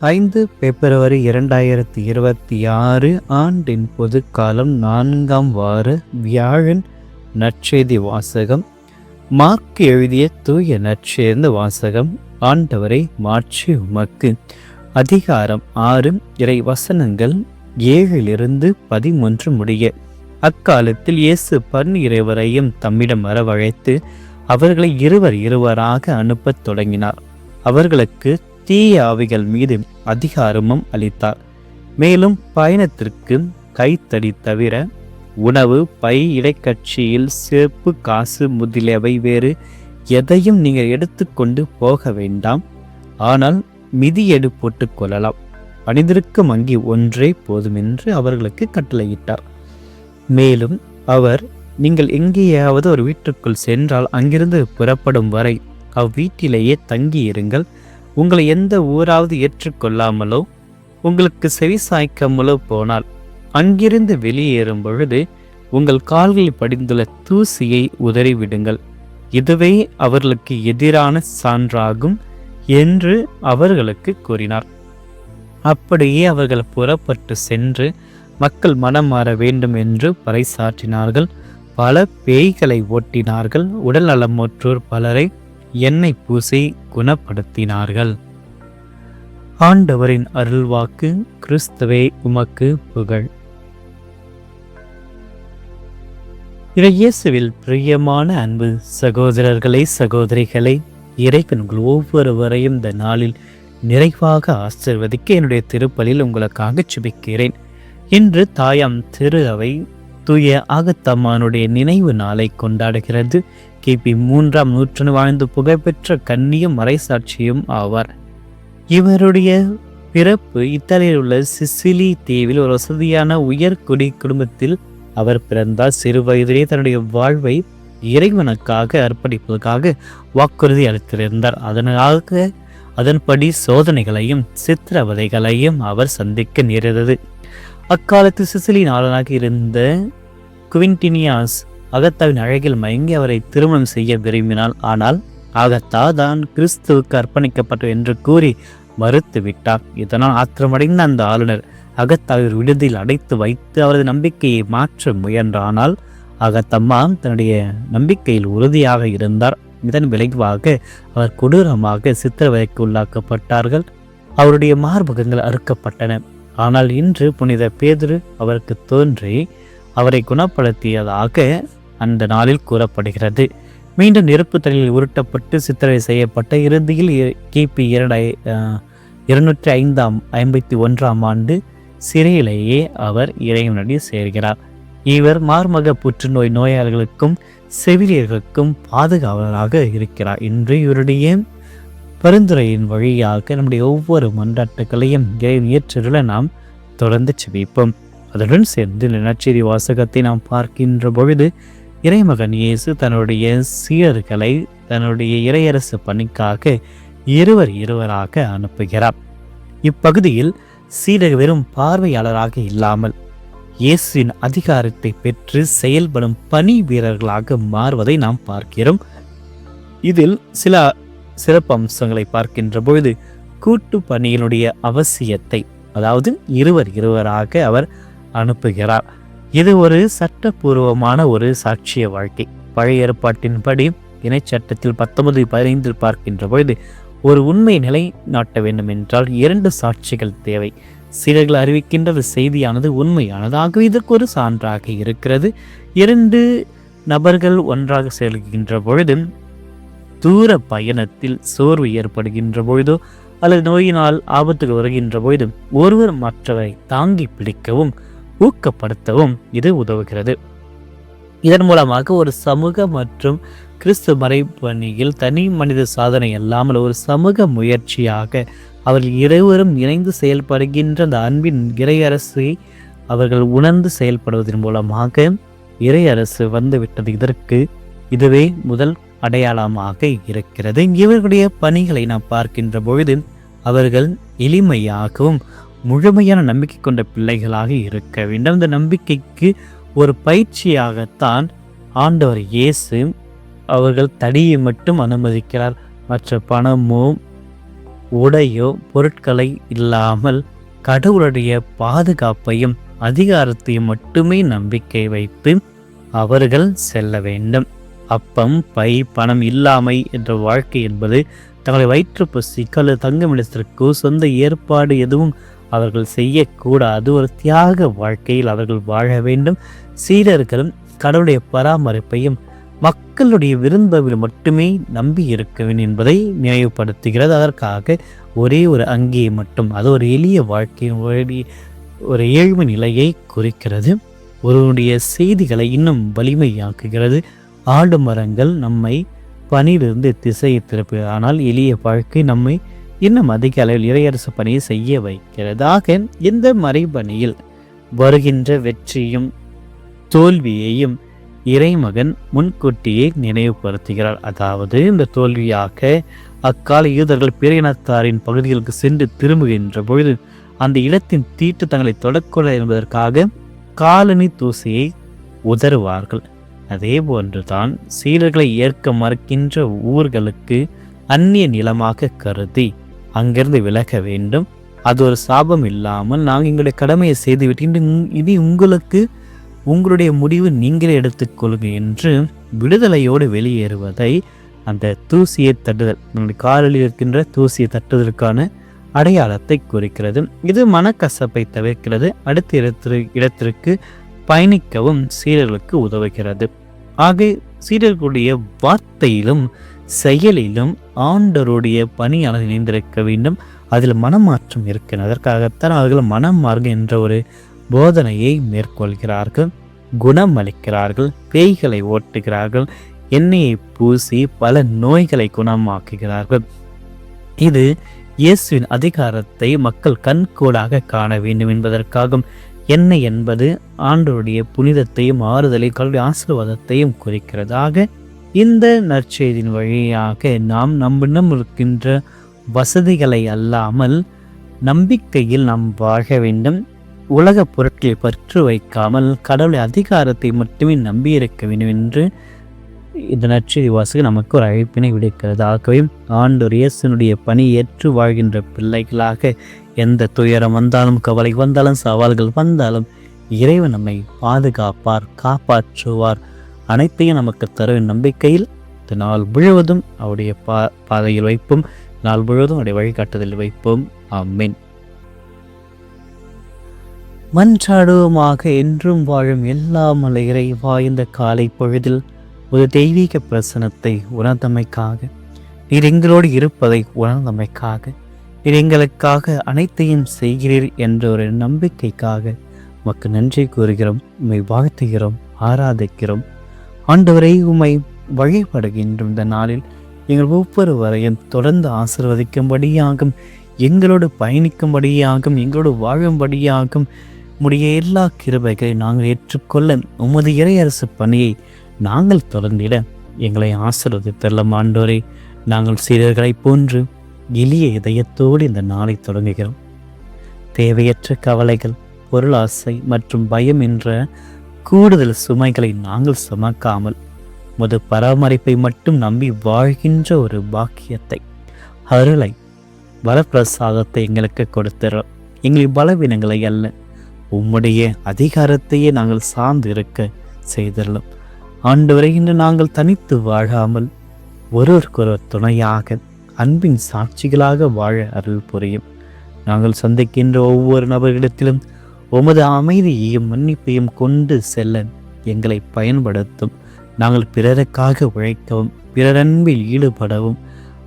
ஐந்து பிப்ரவரி இரண்டாயிரத்தி இருபத்தி ஆறு ஆண்டின் பொதுக்காலம் நான்காம் வார வியாழன் நற்செய்தி வாசகம். மார்க் எழுதிய தூய நற்சேர்ந்த வாசகம் ஆண்டவரை மாற்றி உமக்கு. அதிகாரம் ஆறு இறை வசனங்கள் ஏழிலிருந்து பதிமூன்று முடிய. அக்காலத்தில் இயேசு பன் இறைவரையும் தம்மிடம் வரவழைத்து அவர்களை இருவர் இருவராக அனுப்பத் தொடங்கினார். அவர்களுக்கு தீய ஆவிகள் மீது அதிகாரமும் அளித்தார். மேலும் பயணத்திற்கு கைத்தடி தவிர உணவு பை இடைக்கட்சியில் சிறப்பு காசு முதலியவை வேறு எதையும் நீங்கள் எடுத்துக்கொண்டு போக வேண்டாம். ஆனால் மிதியெடு போட்டுக் கொள்ளலாம். அணிந்திருக்கும் அங்கி ஒன்றே போதுமென்று அவர்களுக்கு கட்டளையிட்டார். மேலும் அவர் நீங்கள் எங்கேயாவது ஒரு வீட்டுக்குள் சென்றால் அங்கிருந்து புறப்படும் வரை அவ்வீட்டிலேயே தங்கியிருங்கள். உங்களை எந்த ஊராவது ஏற்றுக்கொள்ளாமலோ உங்களுக்கு செவி சாய்க்காமலோ போனால் அங்கிருந்து வெளியேறும் பொழுது உங்கள் கால்களில் படிந்துள்ள தூசியை உதறிவிடுங்கள். இதுவே அவர்களுக்கு எதிரான சான்றாகும் என்று அவர்களுக்கு கூறினார். அப்படியே அவர்கள் புறப்பட்டு சென்று மக்கள் மனம் மாற வேண்டும் என்று பறைசாற்றினார்கள். பல பேய்களை ஓட்டினார்கள். உடல் நலமற்றோர் பலரை எண்ணெய் பூசி குணப்படுத்தினார்கள். ஆண்டவரின் அருள்வாக்கு கிறிஸ்துவே உமக்கு புகழ். இயேசுவில் பிரியமான அன்பு சகோதரர்களே சகோதரிகளை இறைவன்கள் ஒவ்வொருவரையும் இந்த நாளில் நிறைவாக ஆசிர்வதிக்க என்னுடைய திருப்பலில் உங்களுக்காக சுபிக்கிறேன் இன்று தாயாம் திரு அவை தூய ஆகத்தம்மானுடைய நினைவு நாளை கொண்டாடுகிறது. கிபி மூன்றாம் நூற்றாண்டு வாழ்ந்து புகழ்பெற்ற கன்னியும் மறைசாட்சியும் ஆவார். இவருடைய பிறப்பு இத்தாலியில் உள்ள சிசிலி தீவில் ஒரு வசதியான உயர்குடி குடும்பத்தில் அவர் பிறந்தார். சிறு வயதிலே தன்னுடைய வாழ்வை இறைவனுக்காக அர்ப்பணிப்பதற்காக வாக்குறுதி அளித்திருந்தார். அதனாக அதன்படி சோதனைகளையும் சித்திரவதைகளையும் அவர் சந்திக்க நேர்ந்தது அக்காலத்து சிசிலி நாளனாக இருந்த குவின்டினியாஸ் அகத்தாவின் அழகில் மயங்கி அவரை திருமணம் செய்ய விரும்பினாள் ஆனால் அகத்தா தான் கிறிஸ்துவுக்கு அர்ப்பணிக்கப்பட்ட என்று கூறி மறுத்து விட்டார் இதனால் ஆத்திரமடைந்த அந்த ஆளுநர் அகத்தாவின் விடுதியில் அடைத்து வைத்து அவரது நம்பிக்கையை மாற்ற முயன்றானால் அகத்தம்மா தன்னுடைய நம்பிக்கையில் உறுதியாக இருந்தார். இதன் விளைவாக அவர் கொடூரமாக சித்திரவதைக்கு உள்ளாக்கப்பட்டார்கள். அவருடைய மார்பகங்கள் அறுக்கப்பட்டன. ஆனால் இன்று புனித பேதுரு அவருக்கு தோன்றி அவரை குணப்படுத்தியதாக அந்த நாளில் கூறப்படுகிறது. மீண்டும் நெருப்பு தலையில் உருட்டப்பட்டு சித்திரை செய்யப்பட்ட இறுதியில் கிபி இரண்டை இருநூற்றி ஐந்தாம் ஐம்பத்தி ஒன்றாம் ஆண்டு சிறையிலேயே அவர் இறைவனடி சேர்கிறார். இவர் மார்மக புற்றுநோய் நோயாளிகளுக்கும் செவிலியர்களுக்கும் பாதுகாவலராக இருக்கிறார். இன்று இவருடைய பரிந்துரையின் வழியாக நம்முடைய ஒவ்வொரு மன்றாட்டுகளையும் ஏற்றருள நாம் தொடர்ந்து செவிப்போம் அதனுடன் சேர்ந்து நச்செய்தி வாசகத்தை நாம் பார்க்கின்ற பொழுது இறைமகன் இயேசு தன்னுடைய சீரர்களை தன்னுடைய இறையரசு பணிக்காக இருவர் இருவராக அனுப்புகிறார். இப்பகுதியில் சீடர் வெறும் பார்வையாளராக இல்லாமல் இயேசுவின் அதிகாரத்தை பெற்று செயல்படும் பணி வீரர்களாக மாறுவதை நாம் பார்க்கிறோம். இதில் சில சிறப்பு அம்சங்களை பார்க்கின்ற பொழுது கூட்டு பணியினுடைய அவசியத்தை அதாவது இருவர் இருவராக அவர் அனுப்புகிறார். இது ஒரு சட்டப்பூர்வமான ஒரு சாட்சிய வாழ்க்கை. பழைய ஏற்பாட்டின்படி இணைச்சட்டத்தில் பத்தொன்பது பதினைந்தில் பார்க்கின்ற பொழுது ஒரு உண்மை நிலை நாட்ட வேண்டும் என்றால் இரண்டு சாட்சிகள் தேவை. சிலர்கள் அறிவிக்கின்ற செய்தியானது உண்மையானதாக இதற்கு ஒரு சான்றாக இருக்கிறது. இரண்டு நபர்கள் ஒன்றாக செல்கின்ற பொழுது தூர பயணத்தில் சோர்வு ஏற்படுகின்ற பொழுதோ அல்லது நோயினால் ஆபத்துகள் வருகின்ற பொழுதும் ஒருவர் மற்றவரை தாங்கி பிடிக்கவும் ஊக்கப்படுத்தவும் இது உதவுகிறது. இதன் மூலமாக ஒரு சமூக மற்றும் கிறிஸ்து மறைப்பணியில் தனி மனித சாதனை அல்லாமல் ஒரு சமூக முயற்சியாக அவர்கள் இருவரும் இணைந்து செயல்படுகின்ற அந்த அன்பின் இறையரசை அவர்கள் உணர்ந்து செயல்படுவதன் மூலமாக இறையரசு வந்துவிட்டது. இதற்கு இதுவே முதல் அடையாளமாக இருக்கிறது. இவர்களுடைய பணிகளை நாம் பார்க்கின்ற பொழுது அவர்கள் எளிமையாகவும் முழுமையான நம்பிக்கை கொண்ட பிள்ளைகளாக இருக்க வேண்டும். இந்த நம்பிக்கைக்கு ஒரு பயிற்சியாகத்தான் ஆண்டவர் இயேசு அவர்கள் தடியை மட்டும் அனுமதிக்கிறார். மற்ற பணமோ உடையோ பொருட்களை இல்லாமல் கடவுளுடைய பாதுகாப்பையும் அதிகாரத்தையும் மட்டுமே நம்பிக்கை வைத்து அவர்கள் செல்ல வேண்டும். அப்பம் பை பணம் இல்லாமை என்ற வாழ்க்கை என்பது தங்களை வயிற்று பசிக்கு அல்லது தங்குமிடத்திற்கோ சொந்த ஏற்பாடு எதுவும் அவர்கள் செய்யக்கூடாது. ஒரு தியாக வாழ்க்கையில் அவர்கள் வாழ வேண்டும். சீடர்களும் கடவுளுடைய பராமரிப்பையும் மக்களுடைய விருந்தவில் மட்டுமே நம்பி இருக்க வேண்டும் என்பதை நினைவுபடுத்துகிறது அதற்காக ஒரே ஒரு அங்கியை மட்டும் அது ஒரு எளிய வாழ்க்கையின் ஒரு ஒரு ஏழ்மை நிலையை குறிக்கிறது. ஒருவனுடைய செய்திகளை இன்னும் வலிமையாக்குகிறது. ஆடு மரங்கள் நம்மை பணியிலிருந்து திசையை திருப்பு ஆனால் எளிய வாழ்க்கை நம்மை இன்னும் அதிக அளவில் இறையரசு பணியை செய்ய வைக்கிறதாக இந்த மறைபணியில் வருகின்ற வெற்றியும் தோல்வியையும் இறைமகன் முன்கூட்டியே நினைவுபடுத்துகிறார். அதாவது இந்த தோல்வியாக அக்கால யூதர்கள் பிற இனத்தாரின் பகுதிகளுக்கு சென்று திரும்புகின்ற பொழுது அந்த இடத்தின் தீட்டு தங்களை தொடக்கூடாது என்பதற்காக காலனி தூசியை உதறுவார்கள். அதே போன்றுதான் சீடர்களை ஏற்க மறுக்கின்ற ஊர்களுக்கு அந்நிய நிலமாக கருதி அங்கிருந்து விலக வேண்டும். அது ஒரு சாபம் இல்லாமல் நாங்கள் எங்களுடைய கடமையை செய்துவிட்டு இனி உங்களுக்கு உங்களுடைய முடிவு நீங்களே எடுத்துக்கொள்ளுங்க என்று விடுதலையோடு வெளியேறுவதை அந்த தூசியை தட்டுதல் நம்முடைய காலில் இருக்கின்ற தூசியை தட்டுவதற்கான அடையாளத்தை குறிக்கிறது. இது மனக்கசப்பை தவிர்க்கிறது. அடுத்த இடத்திற்கு இடத்திற்கு பயணிக்கவும் சீரர்களுக்கு உதவுகிறது. ஆக சீரர்களுடைய வார்த்தையிலும் செயலிலும் ஆண்டருடைய பணியானது இணைந்திருக்க வேண்டும். அதில் மனமாற்றம் இருக்கிறது. அதற்காகத்தான் அவர்கள் மனம் மார்க்கம் என்ற ஒரு போதனையை மேற்கொள்கிறார்கள். குணம் அளிக்கிறார்கள். பேய்களை ஓட்டுகிறார்கள். எண்ணெயை பூசி பல நோய்களை குணமாக்குகிறார்கள். இது இயேசுவின் அதிகாரத்தை மக்கள் கண்கூடாக காண வேண்டும் என்பதற்காகவும் எண்ணெய் என்பது ஆண்டோருடைய புனிதத்தையும் ஆறுதலையும் கல்வி ஆசீர்வாதத்தையும் குறிக்கிறதாக இந்த நற்செய்தியின் வழியாக நாம் நம்மிடம் இருக்கின்ற வசதிகளை அல்லாமல் நம்பிக்கையில் நாம் வாழ வேண்டும். உலக பொருட்களை பற்று வைக்காமல் கடவுளை அதிகாரத்தை மட்டுமே நம்பியிருக்க வேண்டும் என்று இந்த நற்செய்தி வாசகம் நமக்கு ஒரு அழைப்பினை விடுக்கிறது. ஆகவே ஆண்டோர் இயேசுனுடைய பணி ஏற்று வாழ்கின்ற பிள்ளைகளாக எந்த துயரம் வந்தாலும் கவலை வந்தாலும் சவால்கள் வந்தாலும் இறைவன் நம்மை பாதுகாப்பார் காப்பாற்றுவார். அனைத்தையும் நமக்கு தரும் நம்பிக்கையில் இந்த நாள் முழுவதும் அவருடைய பா பாதையில் வைப்போம். நாள் முழுவதும் அவருடைய வழிகாட்டுதலில் வைப்போம். ஆமீன். மன்றாடுவோமாக என்றும் வாழும் எல்லா மலையரை இறைவா இந்த காலை பொழுதில் ஒரு தெய்வீக பிரசனத்தை உணர்ந்தமைக்காக நீர் எங்களோடு இருப்பதை உணர்ந்தமைக்காக நீர் எங்களுக்காக அனைத்தையும் செய்கிறீர் என்ற ஒரு நம்பிக்கைக்காக உமக்கு நன்றி கூறுகிறோம். உண்மை வாழ்த்துகிறோம் ஆராதிக்கிறோம். ஆண்டவரை உமை வழிபடுகின்ற இந்த நாளில் எங்கள் ஒவ்வொருவரையும் தொடர்ந்து ஆசிர்வதிக்கும்படியாகும் எங்களோடு பயணிக்கும்படியாகும் எங்களோடு வாழும்படியாகும். உடைய எல்லா கிருபைகளை நாங்கள் ஏற்றுக்கொள்ள உமது இறையரசு பணியை நாங்கள் தொடர்ந்திட எங்களை ஆசிர்வதித்தள்ளும் ஆண்டோரே நாங்கள் சீரர்களைப் போன்று எளிய இதயத்தோடு இந்த நாளை தொடங்குகிறோம். தேவையற்ற கவலைகள் பொருளாசை மற்றும் பயம் என்ற கூடுதல் சுமைகளை நாங்கள் சுமக்காமல் முது பராமரிப்பை மட்டும் நம்பி வாழ்கின்ற ஒரு பாக்கியத்தை அருளை வரப்பிரசாதத்தை எங்களுக்கு கொடுத்துறோம் எங்களின் பலவீனங்களை அல்ல உம்முடைய அதிகாரத்தையே நாங்கள் சார்ந்து இருக்க செய்திடலாம் ஆண்டு வரைகின்ற நாங்கள் தனித்து வாழாமல் ஒருவருக்கொருவர் துணையாக அன்பின் சாட்சிகளாக வாழ அருள் புரியும். நாங்கள் சந்திக்கின்ற ஒவ்வொரு நபர்களிடத்திலும் உமது அமைதியையும் மன்னிப்பையும் கொண்டு செல்ல எங்களை பயன்படுத்தும். நாங்கள் பிறருக்காக உழைக்கவும் பிறரன்பில் ஈடுபடவும்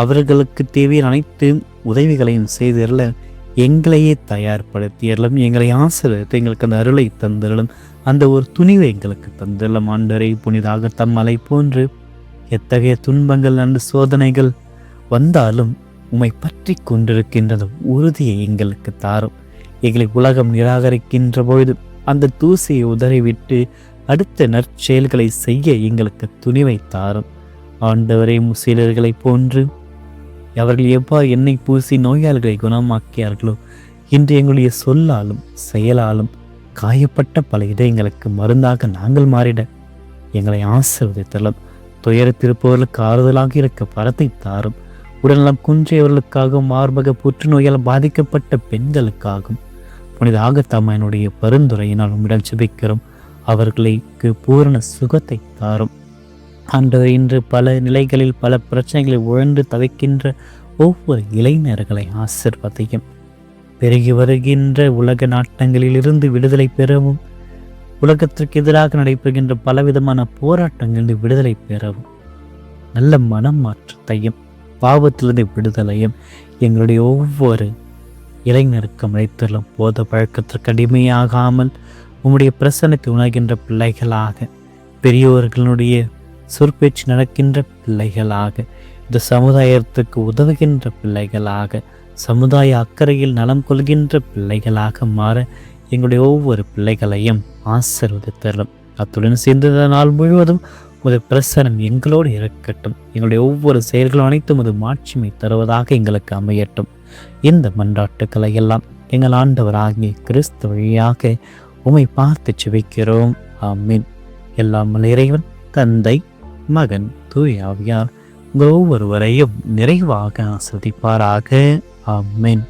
அவர்களுக்கு தேவையான அனைத்து உதவிகளையும் செய்திருள எங்களையே தயார்படுத்தியறலும் எங்களை ஆசிரியத்தை எங்களுக்கு அந்த அருளை தந்திரலும் அந்த ஒரு துணிவை எங்களுக்கு தந்திரலும் ஆண்டரை புனிதாக தம்மலை போன்று எத்தகைய துன்பங்கள் அன்று சோதனைகள் வந்தாலும் உம்மை பற்றி கொண்டிருக்கின்றது உறுதியை எங்களுக்கு தாரும். எங்களை உலகம் நிராகரிக்கின்ற பொழுது அந்த தூசியை உதறிவிட்டு அடுத்த நற்செயல்களை செய்ய எங்களுக்கு துணிவை தாரும். ஆண்டவரே முசீலர்களைப் போன்று அவர்கள் எவ்வாறு எண்ணெய் பூசி நோயாளிகளை குணமாக்கியார்களோ இன்று எங்களுடைய சொல்லாலும் செயலாலும் காயப்பட்ட பல இதயங்களுக்கு மருந்தாக நாங்கள் மாறிட எங்களை ஆசிர்வதித்தலும் துயரத்திருப்பவர்களுக்கு ஆறுதலாக இருக்க பரத்தை தாரும். உடல்நலம் குன்றியவர்களுக்காகவும் மார்பக புற்றுநோயால் பாதிக்கப்பட்ட பெண்களுக்காகவும் புனித என்னுடைய பரிந்துரையினால் உம்மிடம் சுபிக்கிறோம் அவர்களுக்கு பூரண சுகத்தை தாரும். அன்று இன்று பல நிலைகளில் பல பிரச்சனைகளை உழன்று தவிக்கின்ற ஒவ்வொரு இளைஞர்களை ஆசிர்வதையும். பெருகி வருகின்ற உலக நாட்டங்களிலிருந்து விடுதலை பெறவும் உலகத்திற்கு எதிராக நடைபெறுகின்ற பலவிதமான போராட்டங்களிலிருந்து விடுதலை பெறவும் நல்ல மனம் மாற்றத்தையும் பாவத்திலிருந்து விடுதலையும் எங்களுடைய ஒவ்வொரு இளைஞருக்கும் அழைத்துள்ள போத பழக்கத்திற்கு அடிமையாகாமல் உம்முடைய பிரசனத்தை உணர்கின்ற பிள்ளைகளாக பெரியோர்களுடைய சொற்பேச்சு நடக்கின்ற பிள்ளைகளாக இந்த சமுதாயத்துக்கு உதவுகின்ற பிள்ளைகளாக சமுதாய அக்கறையில் நலம் கொள்கின்ற பிள்ளைகளாக மாற எங்களுடைய ஒவ்வொரு பிள்ளைகளையும் ஆசிர்வதித்தரும். அத்துடன் சேர்ந்த நாள் முழுவதும் உமது பிரசனம் எங்களோடு இருக்கட்டும். எங்களுடைய ஒவ்வொரு செயல்களும் அனைத்தும் அது மாட்சிமை தருவதாக எங்களுக்கு அமையட்டும். இந்த மன்றாட்டுக்களை எல்லாம் எங்கள் ஆண்டவராகிய கிறிஸ்து வழியாக உமை பார்த்து செவிக்கிறோம் ஆமீன். எல்லாம் இறைவன் தந்தை மகன் தூயாவியார் உங்கள் ஒவ்வொருவரையும் நிறைவாக ஆஸ்வதிப்பாராக ஆமீன்.